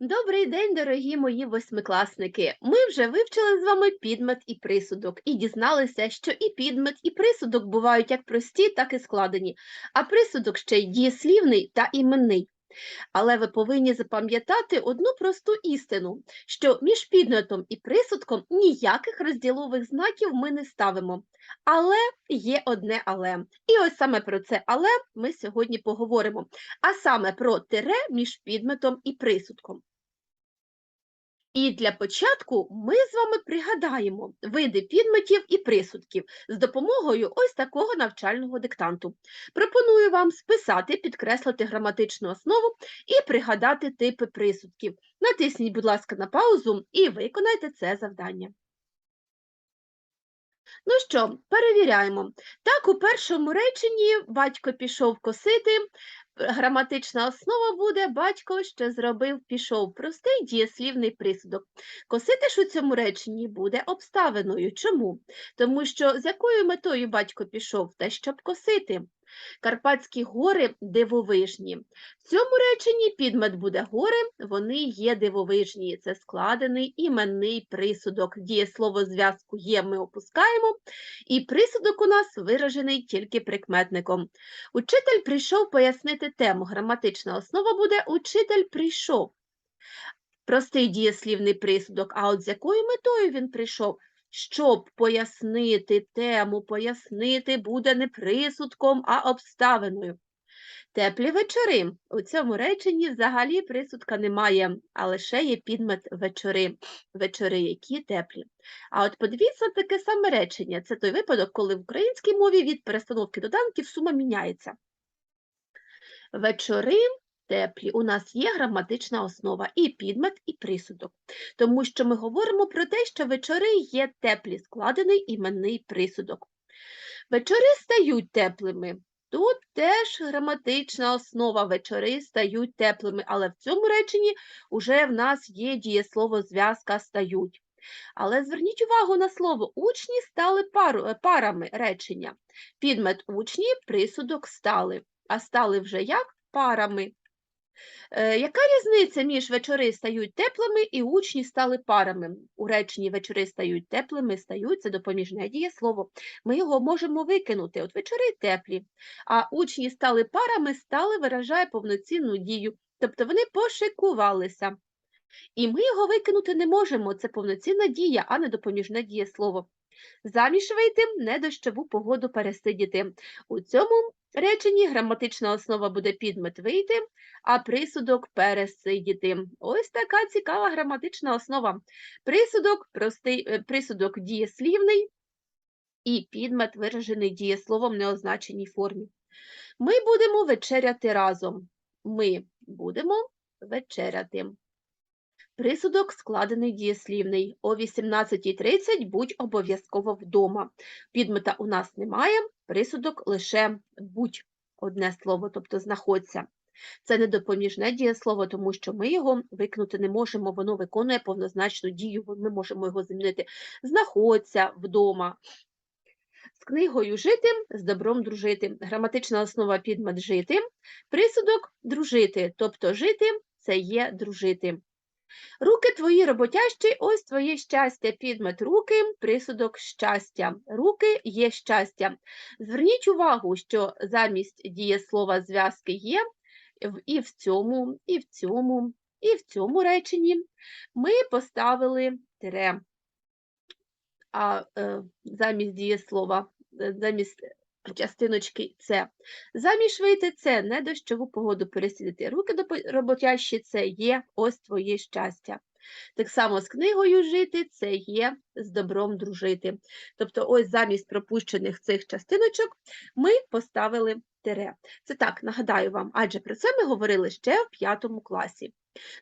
Добрий день, дорогі мої восьмикласники. Ми вже вивчили з вами підмет і присудок і дізналися, що і підмет, і присудок бувають як прості, так і складені, а присудок ще й дієслівний та іменний. Але ви повинні запам'ятати одну просту істину, що між підметом і присудком ніяких розділових знаків ми не ставимо. Але є одне але. І ось саме про це але ми сьогодні поговоримо, а саме про тире між підметом і присудком. І для початку ми з вами пригадаємо види підметів і присудків з допомогою ось такого навчального диктанту. Пропоную вам списати, підкреслити граматичну основу і пригадати типи присудків. Натисніть, будь ласка, на паузу і виконайте це завдання. Ну що, перевіряємо. Так, у першому реченні батько пішов косити. Граматична основа буде батько що зробив, пішов. Простий дієслівний присудок. Косити ж у цьому реченні буде обставиною. Чому? Тому що з якою метою батько пішов? Та щоб косити. Карпатські гори дивовижні. В цьому реченні підмет буде гори, вони є дивовижні. Це складений іменний присудок. Дієслово зв'язку є, ми опускаємо, і присудок у нас виражений тільки прикметником. Учитель прийшов пояснити тему. Граматична основа буде учитель прийшов. Простий дієслівний присудок, а от з якою метою він прийшов? Щоб пояснити тему, пояснити буде не присудком, а обставиною. Теплі вечори. У цьому реченні взагалі присудка немає, а лише є підмет вечори. Вечори, які теплі. А от подивіться таке саме речення. Це той випадок, коли в українській мові від перестановки доданків сума міняється. Вечори теплі. У нас є граматична основа і підмет, і присудок. Тому що ми говоримо про те, що вечори є теплі, складений іменний присудок. Вечори стають теплими. Тут теж граматична основа вечори стають теплими, але в цьому реченні вже в нас є дієслово зв'язка стають. Але зверніть увагу на слово учні стали пару, парами речення. Підмет учні, присудок стали, а стали вже як парами. Е, Яка різниця між вечори стають теплими і учні стали парами? У реченні вечори стають теплими, стають це допоміжне дієслово. Ми його можемо викинути. От вечори теплі, а учні стали парами, стали виражає повноцінну дію. Тобто вони пошикувалися. І ми його викинути не можемо. Це повноцінна дія, а не допоміжне дієслово. Заміж вийти, не дощову погоду пересидіти. У цьому реченні граматична основа буде підмет вийти, а присудок пересидіти. Ось така цікава граматична основа. Присудок, простий, е, присудок дієслівний і підмет виражений дієсловом в неозначеній формі. Ми будемо вечеряти разом. Ми будемо вечеряти. Присудок складений дієслівний. О 18.30 будь обов'язково вдома. Підмета у нас немає, присудок лише будь одне слово, тобто знаходься. Це не допоміжне дієслово, тому що ми його викнути не можемо, воно виконує повнозначну дію, ми можемо його замінити знаходься вдома. З книгою жити, з добром дружити. Граматична основа підмет жити, присудок дружити, тобто жити це є дружити. Руки твої роботящі, ось твоє щастя, підмет руки, присудок щастя. Руки є щастя. Зверніть увагу, що замість дієслова зв'язки є і в цьому, і в цьому, і в цьому реченні ми поставили тире. А е, замість дієслова, е, замість частиночки це. Заміж вийти це не дощову погоду пересидіти. Руки до роботящі це є ось твоє щастя. Так само з книгою жити це є з добром дружити. Тобто, ось замість пропущених цих частиночок ми поставили тире. Це так, нагадаю вам, адже про це ми говорили ще в п'ятому класі.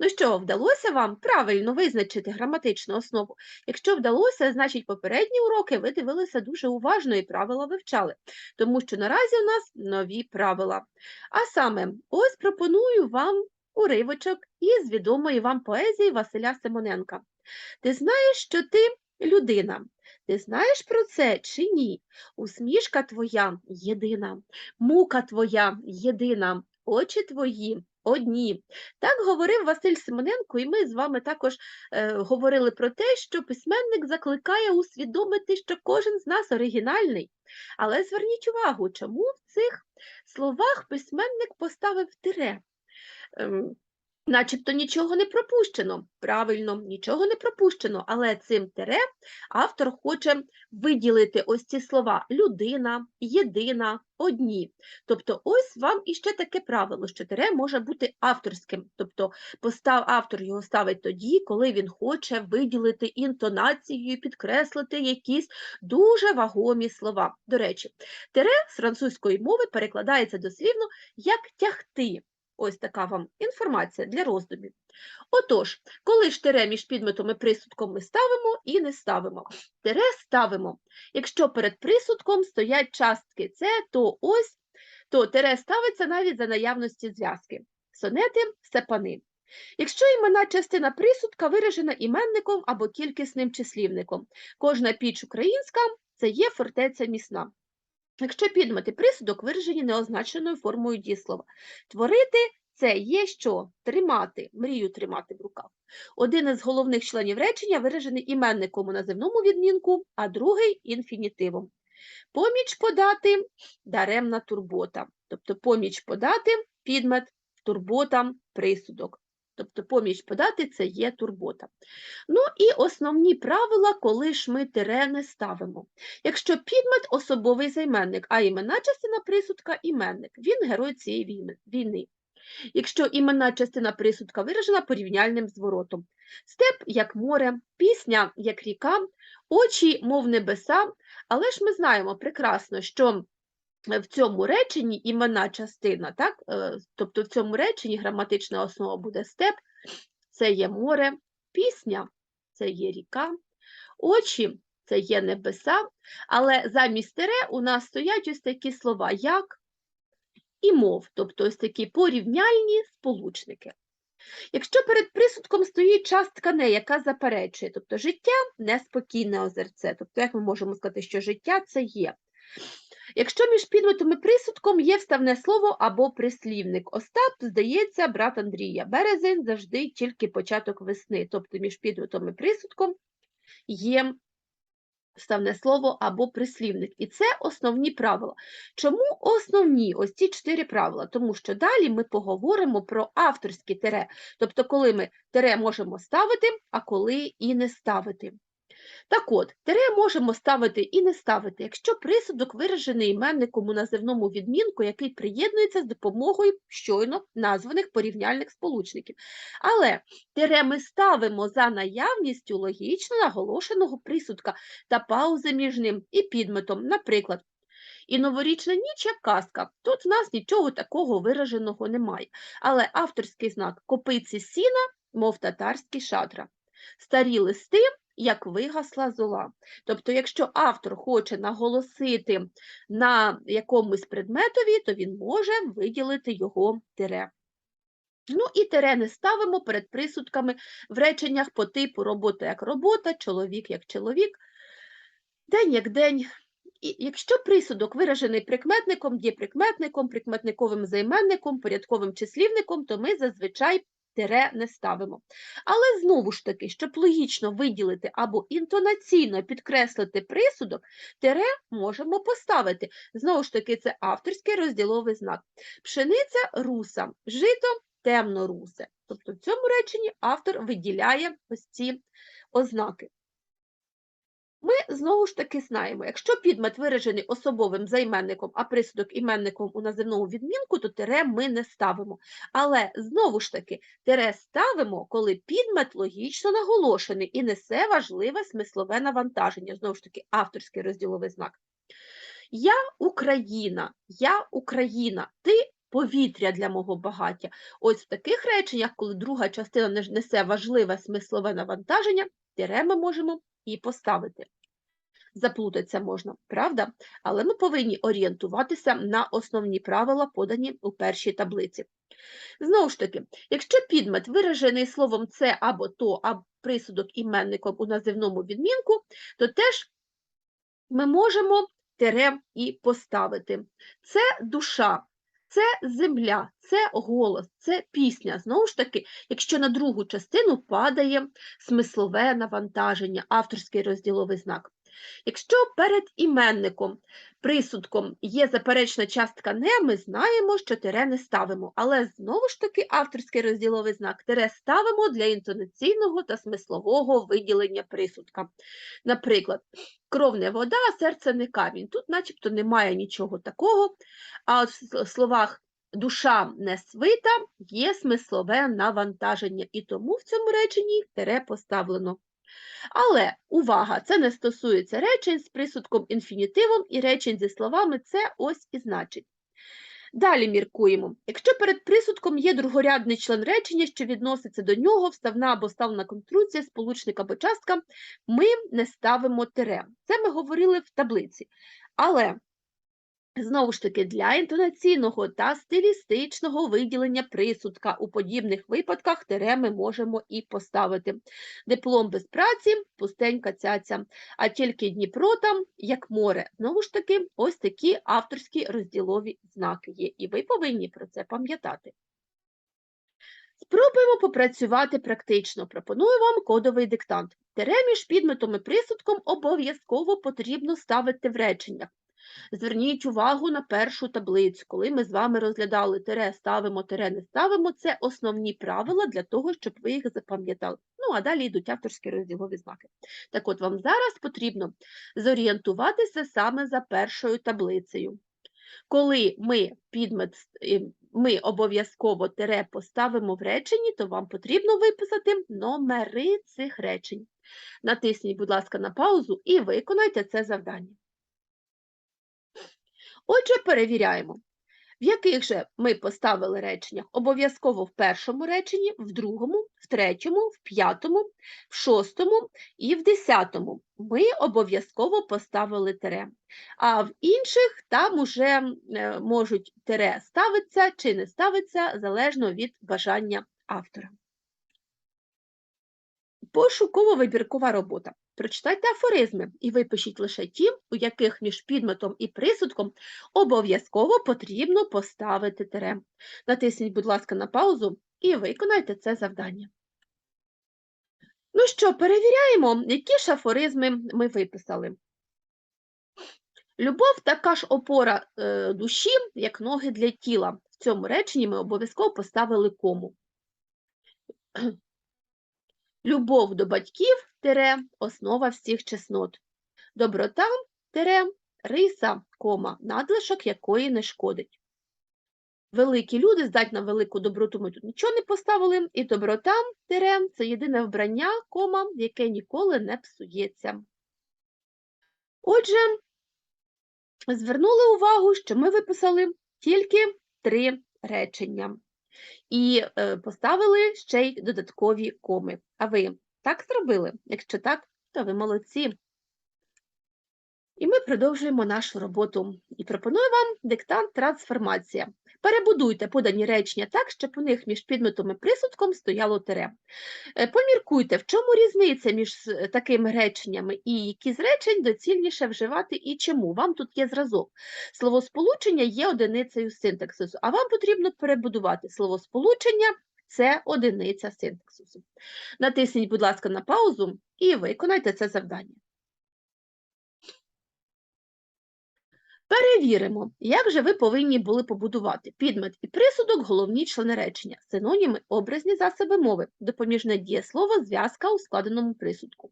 Ну що, вдалося вам правильно визначити граматичну основу? Якщо вдалося, значить попередні уроки ви дивилися дуже уважно і правила вивчали, тому що наразі у нас нові правила. А саме, ось пропоную вам уривочок із відомої вам поезії Василя Симоненка. Ти знаєш, що ти людина. Ти знаєш про це чи ні? Усмішка твоя єдина, мука твоя єдина, очі твої одні. Так говорив Василь Симоненко, і ми з вами також е, говорили про те, що письменник закликає усвідомити, що кожен з нас оригінальний. Але зверніть увагу, чому в цих словах письменник поставив тире. Ем, Начебто нічого не пропущено. Правильно, нічого не пропущено, але цим тире автор хоче виділити ось ці слова людина, єдина, одні. Тобто, ось вам іще таке правило, що тире може бути авторським. Тобто постав, автор його ставить тоді, коли він хоче виділити інтонацією, підкреслити якісь дуже вагомі слова. До речі, тире з французької мови перекладається дослівно як тягти. Ось така вам інформація для роздумів. Отож, коли ж тире між підметом і присудком ми ставимо і не ставимо. Тире ставимо. Якщо перед присудком стоять частки це, то ось, то тире ставиться навіть за наявності зв'язки. Сонети степани. Якщо імена частина присудка виражена іменником або кількісним числівником, кожна піч українська це є фортеця міцна. Якщо підмет і присудок виражені неозначеною формою дієслова. Творити це є що? Тримати, мрію тримати в руках. Один із головних членів речення виражений іменником у називному відмінку, а другий інфінітивом. Поміч подати даремна турбота. Тобто поміч подати підмет, турбота, присудок. Тобто поміч подати це є турбота. Ну і основні правила, коли ж ми тире ставимо. Якщо підмет особовий займенник, а імена частина присудка іменник, він герой цієї війни-. Якщо іменна частина присудка виражена порівняльним зворотом. Степ як море, пісня як ріка, очі, мов небеса, але ж ми знаємо прекрасно, що в цьому реченні іменна частина, так? е, тобто в цьому реченні граматична основа буде степ, це є море, пісня це є ріка, очі це є небеса, але замість тере у нас стоять ось такі слова, як і мов, тобто ось такі порівняльні сполучники. Якщо перед присудком стоїть частка не, яка заперечує, тобто життя неспокійне озерце, тобто як ми можемо сказати, що життя це є. Якщо між підметом і присудком є вставне слово або прислівник. Остап, здається, брат Андрія. Березень завжди тільки початок весни, тобто між підметом і присудком є вставне слово або прислівник. І це основні правила. Чому основні ось ці чотири правила? Тому що далі ми поговоримо про авторські тире, тобто коли ми тире можемо ставити, а коли і не ставити. Так от, тире можемо ставити і не ставити, якщо присудок виражений іменником у називному відмінку, який приєднується з допомогою щойно названих порівняльних сполучників. Але тире ми ставимо за наявністю логічно наголошеного присудка та паузи між ним і підметом. Наприклад, і новорічна ніч як казка. Тут в нас нічого такого вираженого немає. Але авторський знак копиці сіна, мов татарський шатра. Старі листи як вигасла зола. Тобто, якщо автор хоче наголосити на якомусь предметові, то він може виділити його тире. Ну і тире не ставимо перед присудками в реченнях по типу робота як робота, чоловік як чоловік, день як день. І якщо присудок виражений прикметником, дієприкметником, прикметниковим займенником, порядковим числівником, то ми зазвичай тире не ставимо. Але знову ж таки, щоб логічно виділити або інтонаційно підкреслити присудок, тире можемо поставити. Знову ж таки, це авторський розділовий знак. Пшениця руса, жито темно-русе. Тобто в цьому реченні автор виділяє ось ці ознаки. Ми знову ж таки знаємо, якщо підмет виражений особовим займенником, а присудок іменником у називному відмінку, то тире ми не ставимо. Але знову ж таки, тире ставимо, коли підмет логічно наголошений і несе важливе смислове навантаження. Знову ж таки, авторський розділовий знак. Я Україна, я Україна, ти повітря для мого багаття. Ось в таких реченнях, коли друга частина не- несе важливе смислове навантаження, тире ми можемо і поставити. Заплутатися можна, правда? Але ми повинні орієнтуватися на основні правила, подані у першій таблиці. Знову ж таки, якщо підмет виражений словом це або то, а присудок іменником у називному відмінку, то теж ми можемо тире і поставити. Це душа. Це земля, це голос, це пісня. Знову ж таки, якщо на другу частину падає смислове навантаження, авторський розділовий знак. Якщо перед іменником, присудком є заперечна частка не, ми знаємо, що тире не ставимо, але знову ж таки авторський розділовий знак тире ставимо для інтонаційного та смислового виділення присудка. Наприклад, кров не вода, а серце не камінь. Тут начебто немає нічого такого, а в словах душа не свита є смислове навантаження, і тому в цьому реченні тире поставлено. Але увага, це не стосується речень з присудком інфінітивом і речень зі словами це ось і значить. Далі міркуємо. Якщо перед присудком є другорядний член речення, що відноситься до нього, вставна або ставна конструкція, сполучник або частка, ми не ставимо тире. Це ми говорили в таблиці. Але Знову ж таки, для інтонаційного та стилістичного виділення присудка у подібних випадках тире ми можемо і поставити. Диплом без праці, пустенька цяця, а тільки Дніпро там, як море. Знову ж таки, ось такі авторські розділові знаки є, і ви повинні про це пам'ятати. Спробуємо попрацювати практично. Пропоную вам кодовий диктант. Тире між підметом і присудком обов'язково потрібно ставити в реченнях. Зверніть увагу на першу таблицю. Коли ми з вами розглядали тире, ставимо, тире, не ставимо, це основні правила для того, щоб ви їх запам'ятали. Ну, а далі йдуть авторські розділові знаки. Так от вам зараз потрібно зорієнтуватися саме за першою таблицею. Коли ми підмет, е, ми обов'язково тире поставимо в реченні, то вам потрібно виписати номери цих речень. Натисніть, будь ласка, на паузу і виконайте це завдання. Отже, перевіряємо, в яких же ми поставили реченнях. Обов'язково в першому реченні, в другому, в третьому, в п'ятому, в шостому і в десятому ми обов'язково поставили тире. А в інших там уже е, можуть тире ставитися чи не ставиться, залежно від бажання автора. Пошуково-вибіркова робота. Прочитайте афоризми і випишіть лише ті, у яких між підметом і присудком обов'язково потрібно поставити тире. Натисніть, будь ласка, на паузу і виконайте це завдання. Ну що, перевіряємо, які ж афоризми ми виписали. Любов така ж опора е, душі, як ноги для тіла. В цьому реченні ми обов'язково поставили кому. Любов до батьків тире основа всіх чеснот. Доброта тире риса, кома, надлишок якої не шкодить. Великі люди здать на велику доброту ми тут нічого не поставили, і доброта тире це єдине вбрання, кома, яке ніколи не псується. Отже, звернули увагу, що ми виписали тільки три речення і е, поставили ще й додаткові коми. А ви так зробили? Якщо так, то ви молодці. І ми продовжуємо нашу роботу. І пропоную вам диктант трансформація. Перебудуйте подані речення так, щоб у них між підметом і присудком стояло тире. Е, поміркуйте, в чому різниця між такими реченнями і які з речень доцільніше вживати і чому. Вам тут є зразок. Словосполучення є одиницею синтаксису, а вам потрібно перебудувати словосполучення це одиниця синтаксису. Натисніть, будь ласка, на паузу і виконайте це завдання. Перевіримо, як же ви повинні були побудувати підмет і присудок головні члени речення, синоніми, образні засоби мови, допоміжне дієслово, зв'язка у складеному присудку.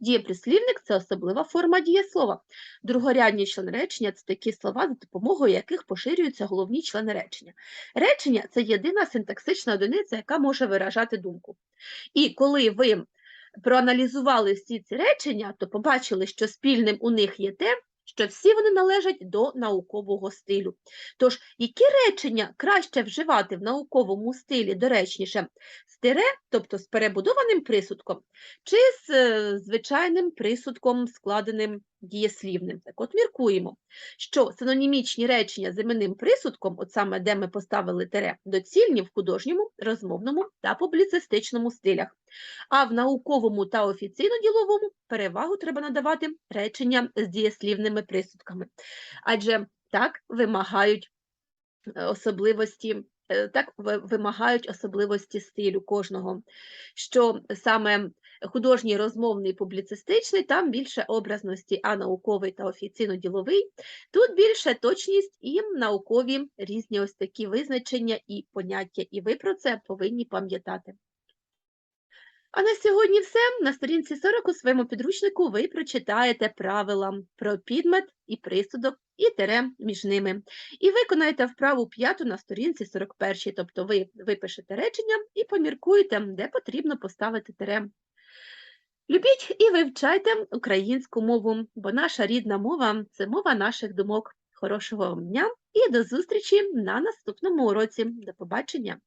Дієприслівник – це особлива форма дієслова. Другорядні члени речення – це такі слова, за допомогою яких поширюються головні члени речення. Речення – це єдина синтаксична одиниця, яка може виражати думку. І коли ви проаналізували всі ці речення, то побачили, що спільним у них є те, що всі вони належать до наукового стилю. Тож, які речення краще вживати в науковому стилі доречніше тире, тобто з перебудованим присудком, чи з е, звичайним присудком, складеним дієслівним? Так от міркуємо, що синонімічні речення з іменним присудком, от саме де ми поставили тире, доцільні в художньому, розмовному та публіцистичному стилях. А в науковому та офіційно-діловому перевагу треба надавати реченням з дієслівними присудками, адже так вимагають е, особливості, так вимагають особливості стилю кожного, що саме художній, розмовний, публіцистичний, там більше образності, а науковий та офіційно-діловий, тут більше точність і наукові різні ось такі визначення і поняття, і ви про це повинні пам'ятати. А на сьогодні все. На сторінці 40 у своєму підручнику ви прочитаєте правила про підмет і присудок і тире між ними. І виконайте вправу п'яту на сторінці 41, тобто ви випишете речення і поміркуєте, де потрібно поставити тире. Любіть і вивчайте українську мову, бо наша рідна мова це мова наших думок. Хорошого вам дня і до зустрічі на наступному уроці. До побачення!